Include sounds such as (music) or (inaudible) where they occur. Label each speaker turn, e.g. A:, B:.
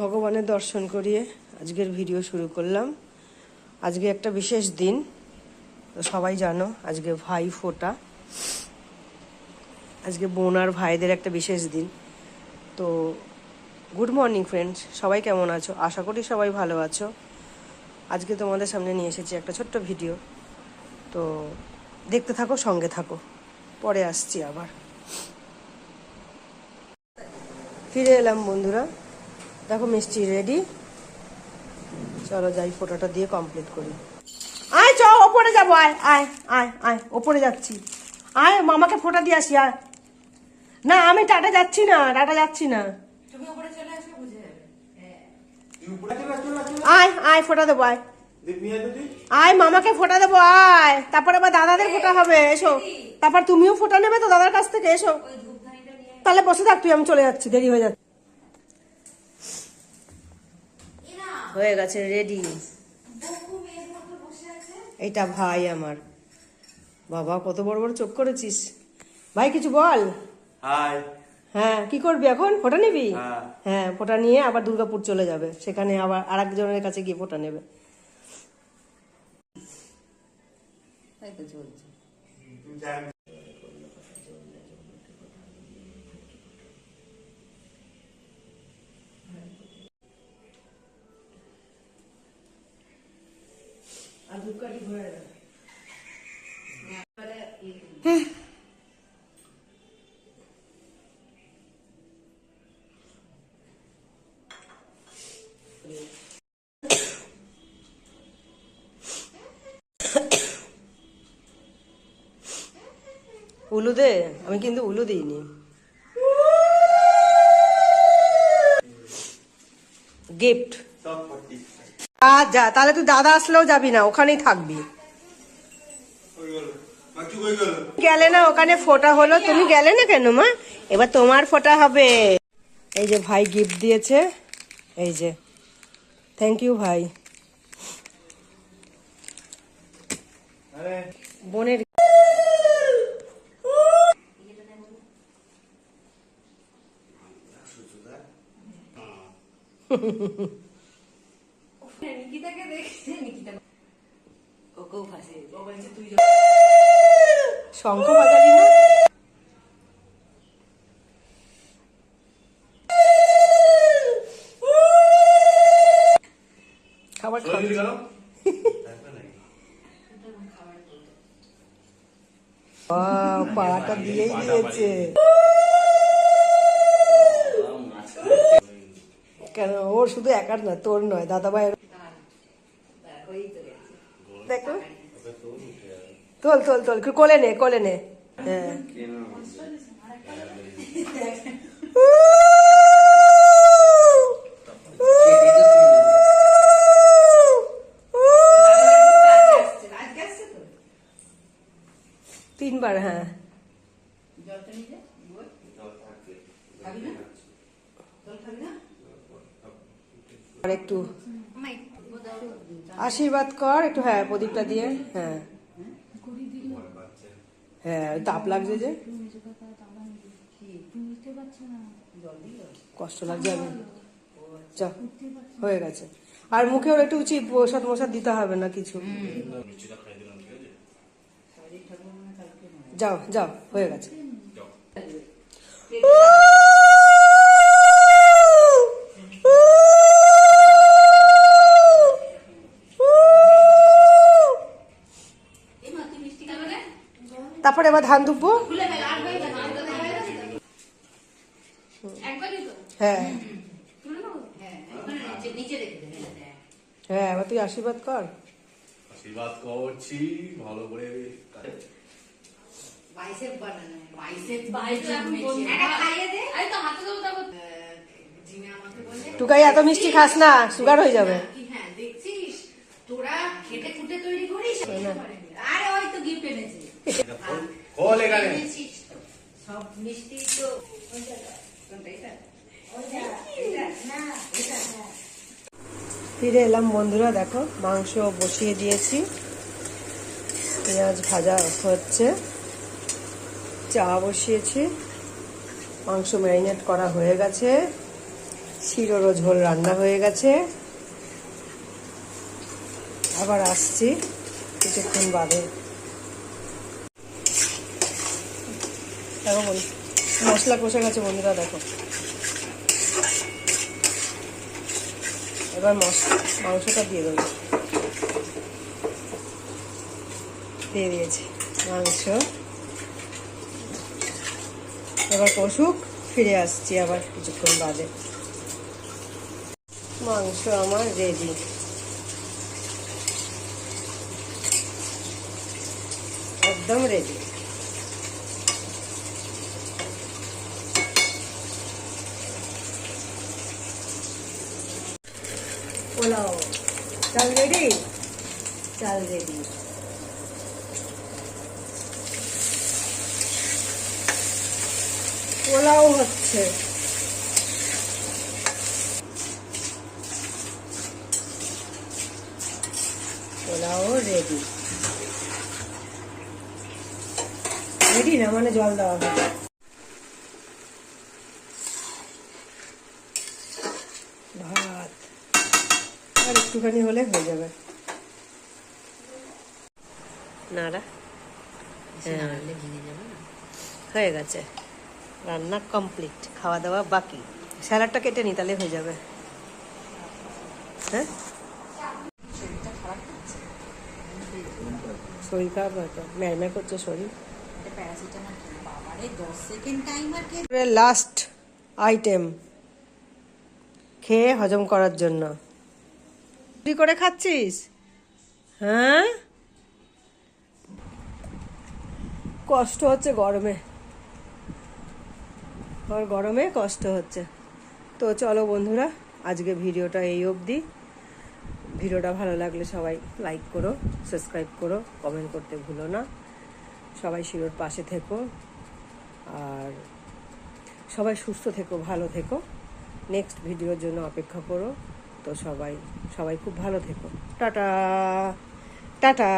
A: ভগবানের দর্শন করিয়ে আজকের ভিডিও শুরু করলাম। আজকে একটা বিশেষ দিন, তো সবাই জানো আজকে ভাই ফোটা। আজকে বোন আর ভাইদের একটা বিশেষ দিন। তো গুড মর্নিং ফ্রেন্ডস, সবাই কেমন আছো? আশা করি সবাই ভালো আছো। আজকে তোমাদের সামনে নিয়ে এসেছি একটা ছোট্ট ভিডিও। তো দেখতে থাকো, সঙ্গে থাকো। পরে আসছি আবার। ফিরে এলাম বন্ধুরা। দেখো মিষ্টি রেডি চলো যাই ফটোটা দিয়ে কমপ্লিট করি। আয় চ ওপরে যাব আয় আয় আয় আয় ওপরে যাচ্ছি। আয় মামাকে ফোটা দিয়ে আসি আয়। না আমি টাটা যাচ্ছি না টাটা যাচ্ছি না। আয় আয় ফোটা দেবো আয়।
B: আয়
A: মামাকে ফোটা দেবো আয়। তারপর আবার দাদাদের ফোটা হবে এসো। তারপর তুমিও ফোটা নেবে তো দাদার কাছ থেকে এসো। তাহলে বসে থাক তুই আমি চলে যাচ্ছি দেরি হয়ে যাচ্ছে। হয়ে গেছে রেডি
C: বহু মেয়ের মতো বসে আছে
A: এইটা ভাই আমার। বাবা কত বড় বড় চোখ করেছিস। ভাই কিছু বল?
B: হাই
A: হ্যাঁ কি করবি এখন? ফোটা নিবি?
B: হ্যাঁ।
A: হ্যাঁ ফোটা নিয়ে আবার দুর্গাপুর চলে যাবে। সেখানে আবার আর একজনের কাছে গিয়ে ফোটা নেবে।
C: তাই তো চলছে।
A: উলু দে আমি কিন্তু উলু দিইনি। Gift
B: forty.
A: যা তাহলে তুই দাদা আসলেও যাবি না ওখানেই থাকবি
B: গেল?
A: না ওখানে ফোটা হলো তুমি গেলে না কেন মা এবার তোমার ফোটা হবে এই যে ভাই গিফট দিয়েছে এই যে থ্যাংক ইউ ভাই বোনের
C: নিকিতাকে (laughs) (laughs) ওকেও ফাঁসে ও বলছে তুই
A: শঙ্খ বাজাবি না খাবার? বাহ, পাড়াটা দিয়েই দিয়েছে। কেন ওর শুধু একার না তোর নয় দাদা ভাইয়ের
C: ওই তো গেছে
A: দেখো তোল তোল তোল কোলে নে কোলে নে। হ্যাঁ তিনবার হ্যাঁ। আর একটু আশীর্বাদ কর, একটু হ্যাঁ প্রদীপটা দিয়ে হ্যাঁ। হ্যাঁ তাপ লাগছে যে কষ্ট লাগছে আমি চ হয়ে গেছে। আর মুখেও একটু উচিত প্রসাদ মশাদ দিতে হবে না কিছু। যাও যাও হয়ে গেছে
C: এই মা তুই মিষ্টি খাবে না
A: তারপরে এবার ধান ধুবো। হ্যাঁ
C: হ্যাঁ হ্যাঁ, হ্যাঁ
A: এবার তুই আশীর্বাদ কর।
B: আশীর্বাদ করছি ভালো করে
C: বাইসেপ বানানো বাইসেপ বাইসেপ এটা খাইয়ে দে। আরে তো হাতে দাও তারপর জিমে আমাকে বলে
A: টুকাই এত মিষ্টি খাস না সুগার হয়ে যাবে।
C: হ্যাঁ দেখছিস? তোরা খেটে খুটে তৈরি করিস? আরে ওই তো গিফট এনেছে।
B: এটা খোল- এখানে
C: সব মিষ্টি তো
A: ফিরে এলাম বন্ধুরা দেখো মাংস বসিয়ে দিয়েছি। পেঁয়াজ ভাজা হচ্ছে। চা বসিয়েছি। মাংস ম্যারিনেট করা হয়ে গেছে। শিরোরও ঝোল রান্না হয়ে গেছে। আবার আসছি কিছুক্ষণ বাদে। দেখো বন্ধু, মশলা কষে গেছে বন্ধুরা, দেখো। এবার মাংসটা দিয়ে দেবো। দিয়ে দিয়েছি মাংস। এবার কষুক, ফিরে আসছি আবার কিছুক্ষণ বাদে। মাংস আমার রেডি একদম রেডি পোলাও। চাল রেডি চাল রেডি পোলাও হচ্ছে। পোলাও রেডি রেডি না মানে জল দেওয়া হবে আর একটুখানি হলে হয়ে যাবে। নাড়া। হ্যাঁ। হয়ে গেছে। রান্না কমপ্লিট খাওয়া দাওয়া বাকি। স্যালাডটা কেটে নি তাহলে হয়ে যাবে। হ্যাঁ? শরীর খারাপ হয়তো ম্যারম্যার করছে শরীর।
C: এটা প্যারাসিটামল বাবারে দশ সেকেন্ড টাইমার খেয়ে
A: লাস্ট আইটেম খেয়ে হজম করার জন্য। তুই করে খাচ্ছিস? হ্যাঁ? কষ্ট হচ্ছে গরমে। আর গরমে কষ্ট হচ্ছে। তো চলো বন্ধুরা, আজকে ভিডিওটা এই অবধি। ভিডিওটা ভালো লাগলে সবাই লাইক করো সাবস্ক্রাইব করো কমেন্ট করতে ভুলো না। সবাই শিরোর পাশে থেকো। আর সবাই সুস্থ থেকো, ভালো থেকো। নেক্সট ভিডিওর জন্য অপেক্ষা করো। সবাই সবাই খুব ভালো থেকো। Tata tata.